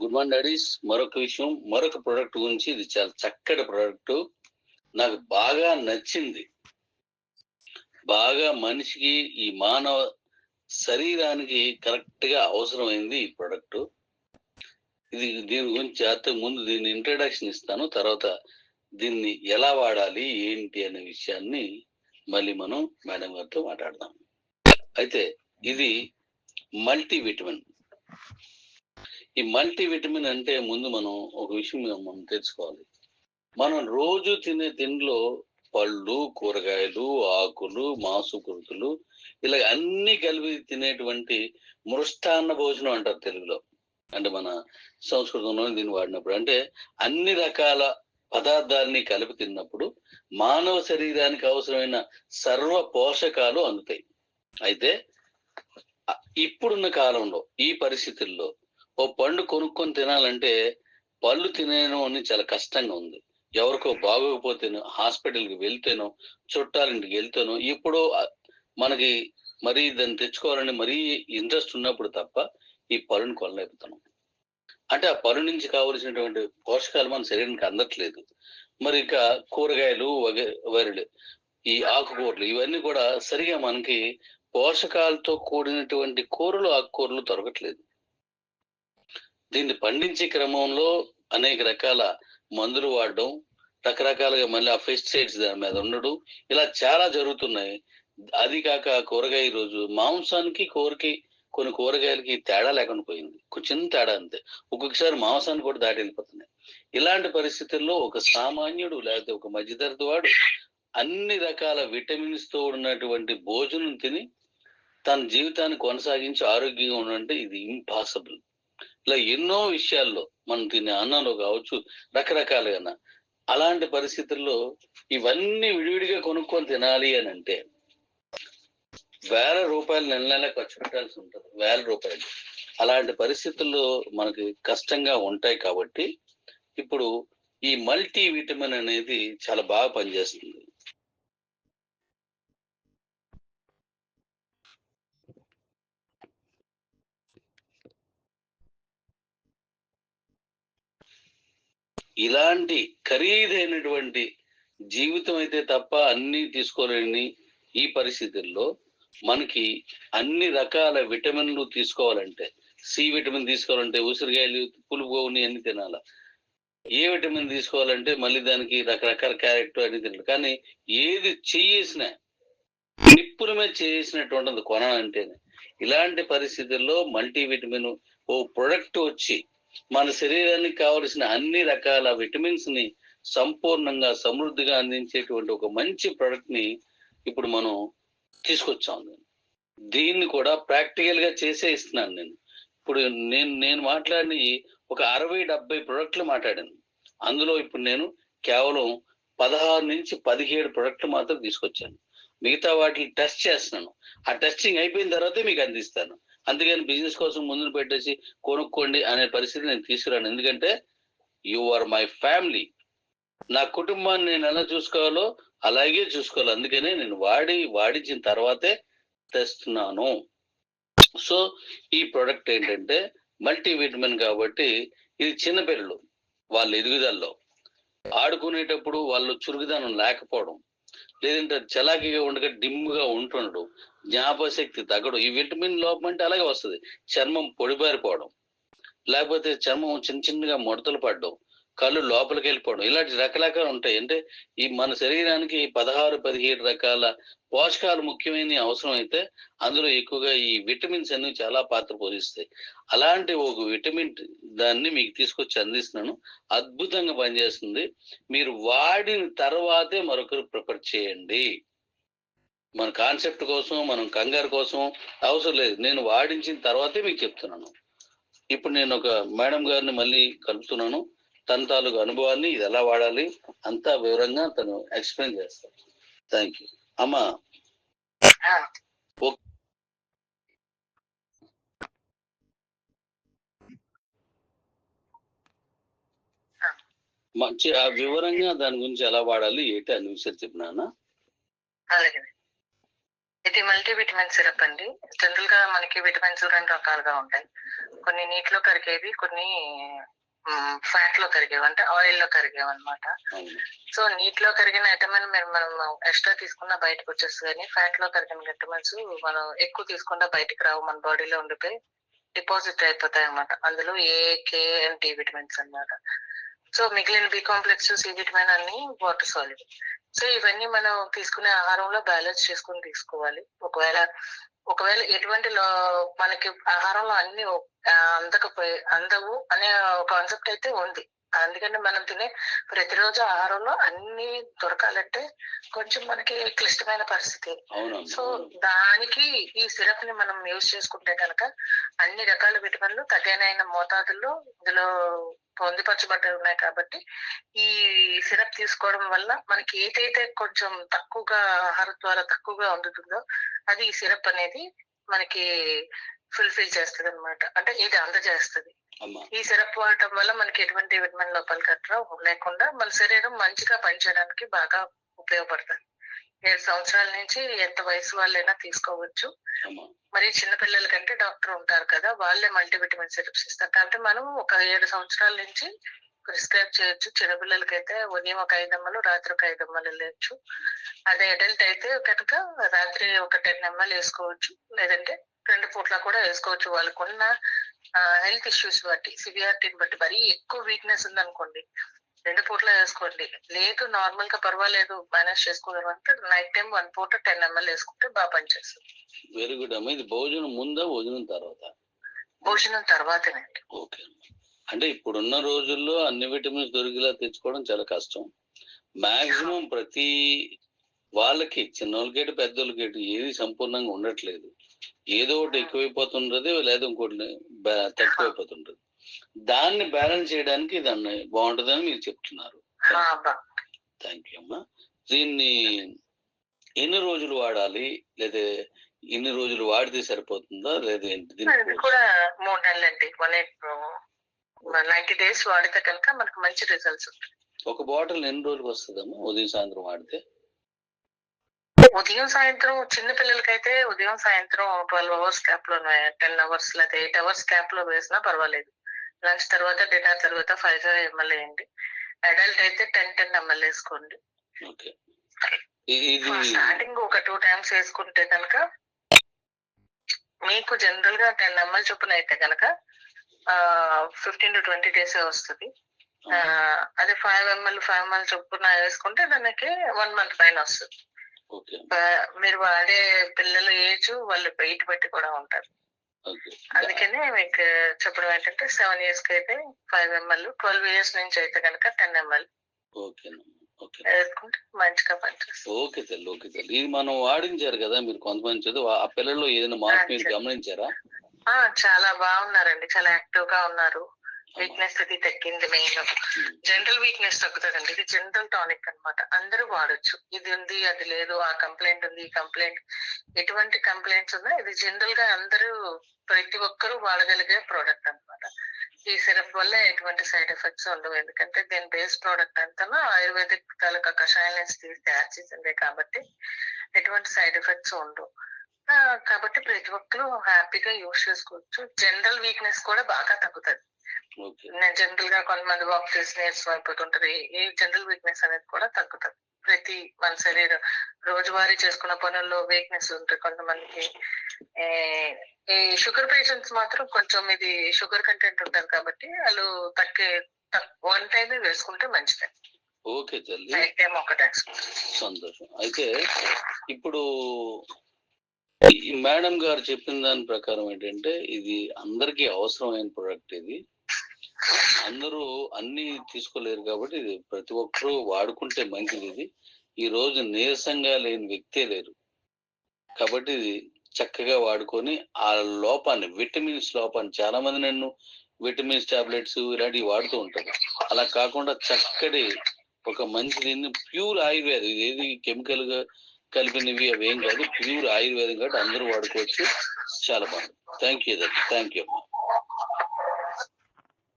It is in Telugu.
Good morning daddy's. మరొక విషయం మరొక ప్రోడక్ట్ గురించి ఇది చాలా చక్కటి ప్రోడక్ట్ నాకు బాగా నచ్చింది. బాగా మనిషికి ఈ మానవ శరీరానికి కరెక్ట్గా అవసరమైంది ఈ ప్రోడక్ట్ ఇది దీని గురించి అయితే ముందు దీన్ని ఇంట్రడక్షన్ ఇస్తాను. తర్వాత దీన్ని ఎలా వాడాలి ఏంటి అనే విషయాన్ని మళ్ళీ మనం మేడం గారితో మాట్లాడదాం. అయితే ఇది మల్టీ విటమిన్ ఈ మల్టీ విటమిన్ అంటే ముందు మనం ఒక విషయం మనం తెలుసుకోవాలి. మనం రోజు తినే తిండిలో పళ్ళు కూరగాయలు ఆకులు మాంసకృతులు ఇలా అన్ని కలిపి తినేటువంటి మృష్టాన్న భోజనం అంటారు తెలుగులో. అంటే మన సంస్కృతంలో దీన్ని వాడినప్పుడు. అంటే అన్ని రకాల పదార్థాలని కలిపి తిన్నప్పుడు మానవ శరీరానికి అవసరమైన సర్వ పోషకాలు అందుతాయి. అయితే ఇప్పుడున్న కాలంలో ఈ పరిస్థితుల్లో ఓ పండు కొనుక్కొని తినాలంటే పళ్ళు తినేయడం అని చాలా కష్టంగా ఉంది. ఎవరికో బాగోకపోతేనో హాస్పిటల్కి వెళ్తేనో చుట్టాలింటికి వెళ్తేనో ఇప్పుడు మనకి మరీ దాన్ని తెచ్చుకోవాలని మరీ ఇంట్రెస్ట్ ఉన్నప్పుడు తప్ప ఈ పళ్ళుని కొనలేకపోతున్నాం. అంటే ఆ పళ్ళు నుంచి కావలసినటువంటి పోషకాలు మన శరీరానికి అందట్లేదు. మరి ఇక కూరగాయలు వగ- వరిలు ఈ ఆకుకూరలు ఇవన్నీ కూడా సరిగా మనకి పోషకాలతో కూడినటువంటి కూరలు ఆకుకూరలు దొరకట్లేదు. దీన్ని పండించే క్రమంలో అనేక రకాల మందులు వాడడం రకరకాలుగా మళ్ళీ ఆ పెస్టిసైడ్స్ దాని మీద ఉండడం ఇలా చాలా జరుగుతున్నాయి. అది కాక కూరగాయ రోజు మాంసానికి కూరకి కొన్ని కూరగాయలకి తేడా లేకుండా పోయింది. చిన్న తేడా అంతే. ఒక్కొక్కసారి మాంసాన్ని కూడా దాటి వెళ్ళిపోతున్నాయి. ఇలాంటి పరిస్థితుల్లో ఒక సామాన్యుడు లేకపోతే ఒక మధ్యతరగతి వాడు అన్ని రకాల విటమిన్స్తో ఉన్నటువంటి భోజనం తిని తన జీవితాన్ని కొనసాగించి ఆరోగ్యంగా ఉండాలంటే ఇది ఇంపాసిబుల్ ఇలా ఎన్నో విషయాల్లో మనం దీన్ని అన్నంలో కావచ్చు రకరకాలుగా అలాంటి పరిస్థితుల్లో ఇవన్నీ విడివిడిగా కొనుక్కొని తినాలి అని అంటే వేల రూపాయలు నెల నెల ఖర్చు పెట్టాల్సి ఉంటుంది వేల రూపాయలు. అలాంటి పరిస్థితుల్లో మనకి కష్టంగా ఉంటాయి కాబట్టి ఇప్పుడు ఈ మల్టీ విటమిన్ అనేది చాలా బాగా పనిచేస్తుంది. ఇలాంటి ఖరీదైనటువంటి జీవితం అయితే తప్ప అన్ని తీసుకోలేని ఈ పరిస్థితుల్లో మనకి అన్ని రకాల విటమిన్లు తీసుకోవాలంటే సి విటమిన్ తీసుకోవాలంటే ఉసిరికాయలు పులుపు గోవుని అన్ని తినాల. ఏ విటమిన్ తీసుకోవాలంటే మళ్ళీ దానికి రకరకాల క్యారెక్టర్ అన్ని తినాలి. కానీ ఏది చేసినా నిప్పుల మీద చేసినటువంటిది కొనాలంటేనే ఇలాంటి పరిస్థితుల్లో మల్టీ విటమిన్ ఓ ప్రొడక్ట్ వచ్చి మన శరీరానికి కావలసిన అన్ని రకాల విటమిన్స్ని సంపూర్ణంగా సమృద్ధిగా అందించేటువంటి ఒక మంచి ప్రొడక్ట్ని ఇప్పుడు మనం తీసుకొచ్చాం దీన్ని కూడా ప్రాక్టికల్గా చేసే ఇస్తున్నాను నేను. ఇప్పుడు నేను నేను మాట్లాడిన ఒక అరవై డెబ్బై ప్రొడక్ట్లు మాట్లాడాను. అందులో ఇప్పుడు నేను కేవలం పదహారు నుంచి పదిహేడు ప్రొడక్ట్లు మాత్రం తీసుకొచ్చాను. మిగతా వాటిని టెస్ట్ చేస్తున్నాను. ఆ టెస్టింగ్ అయిపోయిన తర్వాతే మీకు అందిస్తాను. అందుకని బిజినెస్ కోసం ముందును పెట్టేసి కొనుక్కోండి అనే పరిస్థితి నేను తీసుకురాను. ఎందుకంటే యు ఆర్ మై ఫ్యామిలీ నా కుటుంబాన్ని నేను ఎలా చూసుకోవాలో అలాగే చూసుకోవాలి. అందుకనే నేను వాడి వాడించిన తర్వాతే తెస్తున్నాను. సో ఈ ప్రోడక్ట్ ఏంటంటే మల్టీ విటమిన్ కాబట్టి ఇది చిన్నపిల్లలు వాళ్ళ ఎదుగుదలలో. ఆడుకునేటప్పుడు వాళ్ళు చురుకుదనం లేకపోవడం లేదంటే చలాకీగా ఉండగా డిమ్గా ఉంటుండడం జ్ఞాపశక్తి తగ్గడం. ఈ విటమిన్ లోపం అంటే అలాగే వస్తుంది. చర్మం పొడిబారిపోవడం. లేకపోతే చర్మం చిన్న చిన్నగా ముడతలు పడడం. కళ్ళు లోపలికి వెళ్ళిపోవడం. ఇలాంటి రకరకాలు ఉంటాయి. అంటే ఈ మన శరీరానికి పదహారు పదిహేడు రకాల పోషకాలు ముఖ్యమైన అవసరం అయితే అందులో ఎక్కువగా ఈ విటమిన్స్ అన్ని చాలా పాత్ర పోషిస్తాయి. అలాంటి ఒక విటమిన్ దాన్ని మీకు తీసుకొచ్చి అందిస్తున్నాను. అద్భుతంగా పనిచేస్తుంది. మీరు వాడిన తర్వాతే మరొకరు ప్రిపేర్ చేయండి. మన కాన్సెప్ట్ కోసం మనం కంగారు కోసం అవసరం లేదు. నేను వాడించిన తర్వాతే మీకు చెప్తున్నాను. ఇప్పుడు నేను ఒక మేడం గారిని మళ్ళీ కలుపుతున్నాను. తన తాలూకు అనుభవాన్ని ఇది ఎలా వాడాలి అంతా వివరంగా తను ఎక్స్ప్లెయిన్ చేస్తాను థ్యాంక్ యూ అమ్మా. మంచి ఆ వివరంగా దాని గురించి ఎలా వాడాలి ఏంటి అన్ని విషయాలు చెప్పినానా అలాగే. ఇది మల్టీవిటమిన్ సిరప్ అండి. జనరల్గా మనకి విటమిన్స్ రెండు రకాలుగా ఉంటాయి. కొన్ని నీటిలో కరిగేవి కొన్ని ఫ్యాట్లో కరిగేవి అంటే ఆయిల్లో కరిగేవి అనమాట సో నీటిలో కరిగిన విటమిన్ మీరు మనం ఎక్స్ట్రా తీసుకున్న బయటకు వచ్చేస్తుంది కానీ ఫ్యాట్లో కరిగిన విటమిన్స్ మనం ఎక్కువ తీసుకున్నా బయటికి రావు మన బాడీలో ఉండిపోయి డిపాజిట్ అయిపోతాయి అన్నమాట అందులో A K and D vitamins అన్నమాట. సో మిగిలిన బి కాంప్లెక్స్ సి విటమిన్ అన్ని వాటర్ సాల్యుబుల్ సో ఇవన్నీ మనం తీసుకునే ఆహారంలో బ్యాలెన్స్ చేసుకుని తీసుకోవాలి. ఒకవేళ ఒకవేళ ఎటువంటి మనకి ఆహారంలో అన్ని అందకపోయి అందవు అనే కాన్సెప్ట్ అయితే ఉంది అందుకని మనం తినే ప్రతిరోజు ఆహారంలో అన్ని దొరకాలంటే కొంచెం మనకి క్లిష్టమైన పరిస్థితి సో. దానికి ఈ సిరప్ని మనం యూజ్ చేసుకుంటే కనుక అన్ని రకాల విటమిన్లు తగినైన మోతాదుల్లో ఇందులో పొందుపరచబడి ఉన్నాయి కాబట్టి ఈ సిరప్ తీసుకోవడం వల్ల మనకి ఏదైతే కొంచెం తక్కువగా ఆహారం ద్వారా తక్కువగా అందుతుందో అది ఈ సిరప్ అనేది మనకి ఫుల్ఫిల్ చేస్తుంది అనమాట అంటే ఇది అందజేస్తుంది. ఈ సిరప్ వాడటం వల్ల మనకి ఎటువంటి విటమిన్ లోపాలు కట్టరా లేకుండా మన శరీరం మంచిగా పనిచేయడానికి బాగా ఉపయోగపడుతుంది. ఏడు సంవత్సరాల నుంచి ఎంత వయసు వాళ్ళైనా తీసుకోవచ్చు. మరి చిన్న పిల్లల కంటే డాక్టర్ ఉంటారు కదా వాళ్ళే మల్టీవిటమిన్ సిరప్స్ ఇస్తారు. కాబట్టి మనం ఒక ఏడు సంవత్సరాల నుంచి ప్రిస్క్రైబ్ చేయొచ్చు. చిన్నపిల్లలకి అయితే ఉదయం ఒక ఐదు అమ్మలు రాత్రి ఒక ఐదు అమ్మలు వెళ్ళచ్చు అదే అడల్ట్ అయితే కనుక రాత్రి ఒక టెన్ ఎంఎల్ వేసుకోవచ్చు. లేదంటే రెండు పూట్ల కూడా వేసుకోవచ్చు. వాళ్ళకున్న హెల్త్ ఇష్యూస్ బట్టి సివియారిటీని బట్టి. మరీ ఎక్కువ వీక్నెస్ ఉందనుకోండి రెండు పూట్ల వేసుకోండి. లేదు నార్మల్గా పర్వాలేదు మేనేజ్ చేసుకోగలం అంటే నైట్ టైం వన్ పూట టెన్ ఎంఎల్ వేసుకుంటే బాగా పనిచేస్తుంది. వెరీ గుడ్ అమ్మా. ఇది భోజనం ముందా భోజనం తర్వాత? భోజనం తర్వాతేనండి ఓకే అంటే ఇప్పుడున్న రోజుల్లో అన్ని విటమిన్స్ దొరికేలా తెచ్చుకోవడం చాలా కష్టం. మాక్సిమం ప్రతి వాళ్ళకి చిన్నోళ్ళకేటి పెద్దోళ్ళకేటి ఏది సంపూర్ణంగా ఉండట్లేదు. ఏదో ఒకటి ఎక్కువైపోతుంటది లేదా ఇంకోటి తక్కువైపోతుంటది దాన్ని బ్యాలెన్స్ చేయడానికి ఇది అన్న బాగుంటుందని మీరు చెప్తున్నారు. థ్యాంక్ యూ అమ్మా. దీన్ని ఎన్ని రోజులు వాడాలి? లేదా ఎన్ని రోజులు వాడితే సరిపోతుందా? లేదా ఏంటి? కూడా మూడు నెలలండి. వన్ నైన్టీ డేస్ వాడితే కనుక మనకు మంచి రిజల్ట్స్ ఉంటాయి. ఒక బాటిల్ ఎన్ని రోజులకు వస్తుందమ్మా ఉదయం సాయంత్రం వాడితే? ఉదయం సాయంత్రం చిన్న పిల్లలకైతే ఉదయం సాయంత్రం ట్వెల్వ్ అవర్స్ క్యాప్లో టెన్ అవర్స్ లేదా ఎయిట్ అవర్స్ క్యాప్లో వేసినా పర్వాలేదు. లంచ్ తర్వాత డిన్నర్ తర్వాత ఫైవ్ ఫైవ్ ఎంఎల్ వేయండి అడల్ట్ అయితే టెన్ టెన్ ఎంఎల్ వేసుకోండి. స్టార్టింగ్ ఒక టూ టైమ్స్ వేసుకుంటే కనుక మీకు జనరల్గా టెన్ ఎంఎల్ చొప్పున అయితే కనుక ఫిఫ్టీన్ టు ట్వంటీ డేస్ వస్తుంది. అదే ఫైవ్ ఎంఎల్ ఫైవ్ ఎంఎల్ చొప్పున వేసుకుంటే దానికి వన్ మంత్ పైన వస్తుంది. మీరు వాడే పిల్లల ఏజ్ వాళ్ళు వెయిట్ బట్టి కూడా ఉంటారు. అందుకని మీకు చెప్పడం ఏంటంటే సెవెన్ ఇయర్స్కి అయితే ఫైవ్ ఎంఎల్ ట్వెల్వ్ ఇయర్స్ నుంచి అయితే కనుక టెన్ ఎంఎల్ ఓకే తల్లి ఓకే తల్లి. ఇది మనం వాడించారు కదా మీరు కొంతమంది చదువు ఆ పిల్లల్లో ఏదైనా మార్పు మీరు గమనించారా? ఆ చాలా బాగున్నారండి. చాలా యాక్టివ్గా ఉన్నారు. వీక్నెస్ అది తగ్గింది మెయిన్ జనరల్ వీక్నెస్ తగ్గుతుందండి. ఇది జనరల్ టానిక్ అన్నమాట. అందరూ వాడొచ్చు. ఇది ఉంది అది లేదు ఆ కంప్లైంట్ ఉంది ఈ కంప్లైంట్ ఎటువంటి కంప్లైంట్స్ ఉన్నా ఇది జనరల్గా అందరూ ప్రతి ఒక్కరూ వాడగలిగే ప్రోడక్ట్ అన్నమాట. ఈ సిరప్ వల్ల ఎటువంటి సైడ్ ఎఫెక్ట్స్ ఉండవు. ఎందుకంటే దీని బేస్ ప్రోడక్ట్ అంతా ఆయుర్వేదిక్ తాలూకా కషాయం నుంచి తీసి తయారు చేసిందే కాబట్టి ఎటువంటి సైడ్ ఎఫెక్ట్స్ ఉండవు. కాబట్టి ప్రతి ఒక్కరు హ్యాపీగా యూస్ చేసుకోవచ్చు. జనరల్ వీక్నెస్ కూడా బాగా తగ్గుతుంది. నేను జనరల్గా కొంతమంది వాక్ చేసి నీరసం అయిపోతుంటది. ఈ జనరల్ వీక్నెస్ అనేది కూడా తగ్గుతుంది. ప్రతి మన శరీరం రోజువారీ చేసుకున్న పనుల్లో వీక్నెస్ ఉంటుంది కొంతమందికి. ఈ షుగర్ పేషెంట్స్ మాత్రం కొంచెం ఇది షుగర్ కంటెంట్ ఉంటుంది కాబట్టి వాళ్ళు తక్కువ వన్ టైం వేసుకుంటే మంచిది. ఓకే తల్లి సంతోషం. అయితే ఇప్పుడు ఈ మేడం గారు చెప్పిన దాని ప్రకారం ఏంటంటే ఇది అందరికీ అవసరమైన ప్రొడక్ట్ ఇది. అందరూ అన్ని తీసుకోలేరు కాబట్టి ఇది ప్రతి ఒక్కరూ వాడుకుంటే మంచిది ఇది. ఈ రోజు నీరసంగా లేని వ్యక్తే లేరు. కాబట్టి ఇది చక్కగా వాడుకొని ఆ లోపాన్ని విటమిన్స్ లోపాన్ని చాలా మంది నన్ను విటమిన్స్ టాబ్లెట్స్ ఇలాంటివి వాడుతూ ఉంటారు. అలా కాకుండా చక్కటి ఒక మంచి దీన్ని ప్యూర్ ఆయుర్వేదం ఇది ఏది కెమికల్గా కలిపినవి అవి ఏం కాదు ప్యూర్ ఆయుర్వేదం కాబట్టి అందరూ వాడుకోవచ్చు. చాలా బాగుంది. Thank you thank you